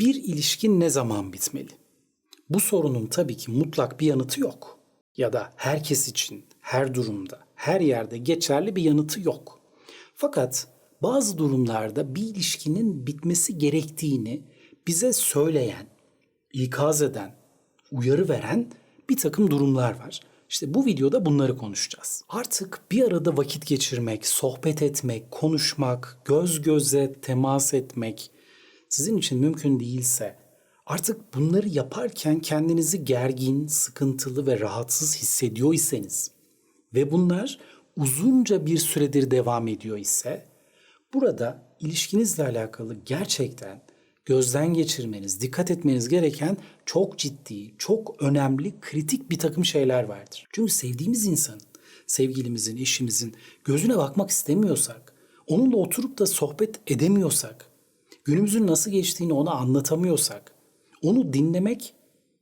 Bir ilişki ne zaman bitmeli? Bu sorunun tabii ki mutlak bir yanıtı yok. Ya da herkes için, her durumda, her yerde geçerli bir yanıtı yok. Fakat bazı durumlarda bir ilişkinin bitmesi gerektiğini bize söyleyen, ikaz eden, uyarı veren bir takım durumlar var. İşte bu videoda bunları konuşacağız. Artık bir arada vakit geçirmek, sohbet etmek, konuşmak, göz göze temas etmek sizin için mümkün değilse artık bunları yaparken kendinizi gergin, sıkıntılı ve rahatsız hissediyor iseniz ve bunlar uzunca bir süredir devam ediyor ise burada ilişkinizle alakalı gerçekten gözden geçirmeniz, dikkat etmeniz gereken çok ciddi, çok önemli, kritik bir takım şeyler vardır. Çünkü sevdiğimiz insanın, sevgilimizin, eşimizin gözüne bakmak istemiyorsak, onunla oturup da sohbet edemiyorsak, günümüzün nasıl geçtiğini ona anlatamıyorsak, onu dinlemek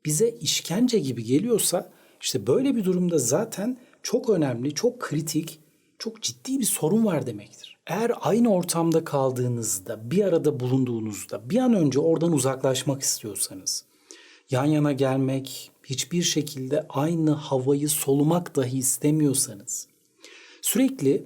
bize işkence gibi geliyorsa, işte böyle bir durumda zaten çok önemli, çok kritik, çok ciddi bir sorun var demektir. Eğer aynı ortamda kaldığınızda, bir arada bulunduğunuzda bir an önce oradan uzaklaşmak istiyorsanız, yan yana gelmek, hiçbir şekilde aynı havayı solumak dahi istemiyorsanız, sürekli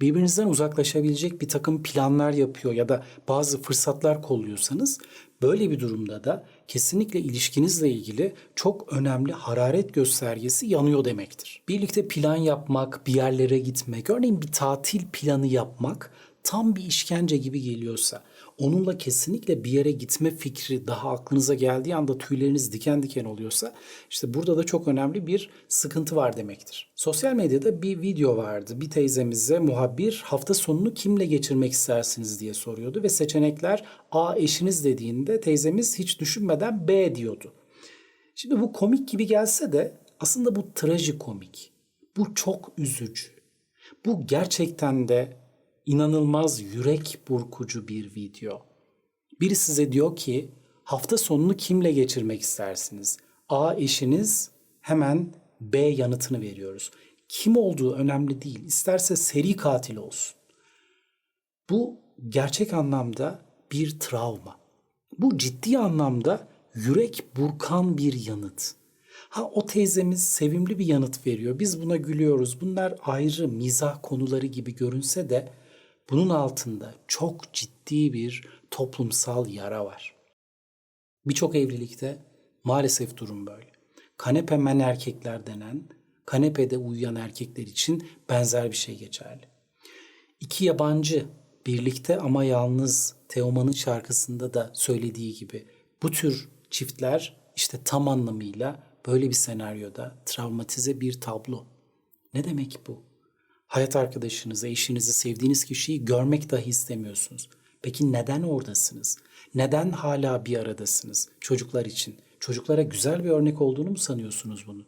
birbirinizden uzaklaşabilecek bir takım planlar yapıyor ya da bazı fırsatlar kolluyorsanız böyle bir durumda da kesinlikle ilişkinizle ilgili çok önemli hararet göstergesi yanıyor demektir. Birlikte plan yapmak, bir yerlere gitmek, örneğin bir tatil planı yapmak tam bir işkence gibi geliyorsa, onunla kesinlikle bir yere gitme fikri daha aklınıza geldiği anda tüyleriniz diken diken oluyorsa işte burada da çok önemli bir sıkıntı var demektir. Sosyal medyada bir video vardı. Bir teyzemize muhabir hafta sonunu kimle geçirmek istersiniz diye soruyordu ve seçenekler A eşiniz dediğinde teyzemiz hiç düşünmeden B diyordu. Şimdi bu komik gibi gelse de aslında bu trajikomik. Bu çok üzücü. Bu gerçekten de inanılmaz yürek burkucu bir video. Biri size diyor ki hafta sonunu kimle geçirmek istersiniz? A eşiniz hemen B yanıtını veriyoruz. Kim olduğu önemli değil. İsterse seri katil olsun. Bu gerçek anlamda bir travma. Bu ciddi anlamda yürek burkan bir yanıt. Ha o teyzemiz sevimli bir yanıt veriyor. Biz buna gülüyoruz. Bunlar ayrı mizah konuları gibi görünse de bunun altında çok ciddi bir toplumsal yara var. Birçok evlilikte maalesef durum böyle. Kanepe men erkekler denen, kanepede uyuyan erkekler için benzer bir şey geçerli. İki yabancı birlikte ama yalnız Teoman'ın şarkısında da söylediği gibi bu tür çiftler işte tam anlamıyla böyle bir senaryoda travmatize bir tablo. Ne demek bu? Hayat arkadaşınızı, eşinizi, sevdiğiniz kişiyi görmek dahi istemiyorsunuz. Peki neden oradasınız? Neden hala bir aradasınız çocuklar için? Çocuklara güzel bir örnek olduğunu mu sanıyorsunuz bunun?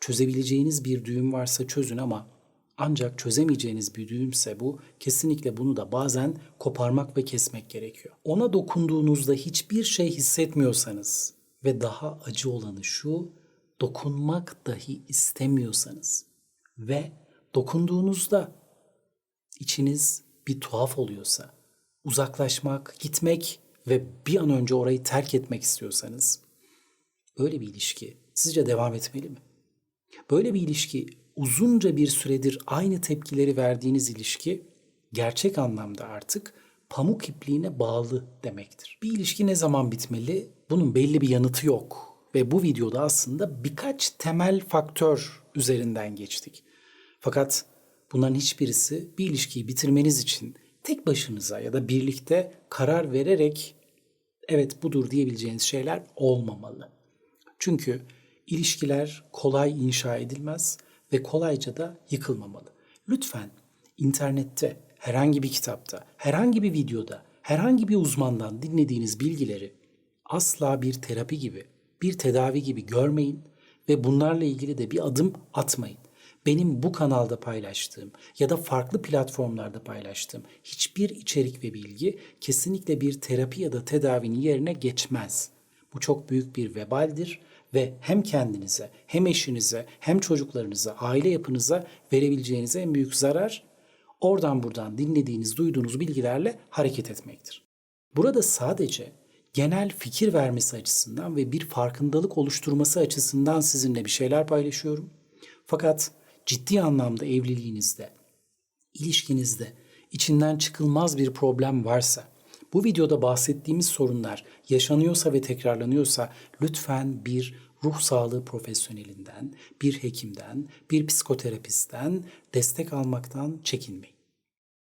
Çözebileceğiniz bir düğüm varsa çözün ama ancak çözemeyeceğiniz bir düğümse bu kesinlikle bunu da bazen koparmak ve kesmek gerekiyor. Ona dokunduğunuzda hiçbir şey hissetmiyorsanız ve daha acı olanı şu dokunmak dahi istemiyorsanız ve dokunduğunuzda içiniz bir tuhaf oluyorsa, uzaklaşmak, gitmek ve bir an önce orayı terk etmek istiyorsanız böyle bir ilişki sizce devam etmeli mi? Böyle bir ilişki uzunca bir süredir aynı tepkileri verdiğiniz ilişki gerçek anlamda artık pamuk ipliğine bağlı demektir. Bir ilişki ne zaman bitmeli? Bunun belli bir yanıtı yok. Ve bu videoda aslında birkaç temel faktör üzerinden geçtik. Fakat bunların hiçbirisi bir ilişkiyi bitirmeniz için tek başınıza ya da birlikte karar vererek evet budur diyebileceğiniz şeyler olmamalı. Çünkü ilişkiler kolay inşa edilmez ve kolayca da yıkılmamalı. Lütfen internette, herhangi bir kitapta, herhangi bir videoda, herhangi bir uzmandan dinlediğiniz bilgileri asla bir terapi gibi, bir tedavi gibi görmeyin ve bunlarla ilgili de bir adım atmayın benim bu kanalda paylaştığım ya da farklı platformlarda paylaştığım hiçbir içerik ve bilgi kesinlikle bir terapi ya da tedavinin yerine geçmez. Bu çok büyük bir vebaldir ve hem kendinize, hem eşinize, hem çocuklarınıza, aile yapınıza verebileceğiniz en büyük zarar oradan buradan dinlediğiniz, duyduğunuz bilgilerle hareket etmektir. Burada sadece genel fikir vermesi açısından ve bir farkındalık oluşturması açısından sizinle bir şeyler paylaşıyorum. Fakat ciddi anlamda evliliğinizde, ilişkinizde içinden çıkılmaz bir problem varsa, bu videoda bahsettiğimiz sorunlar yaşanıyorsa ve tekrarlanıyorsa lütfen bir ruh sağlığı profesyonelinden, bir hekimden, bir psikoterapistten destek almaktan çekinmeyin.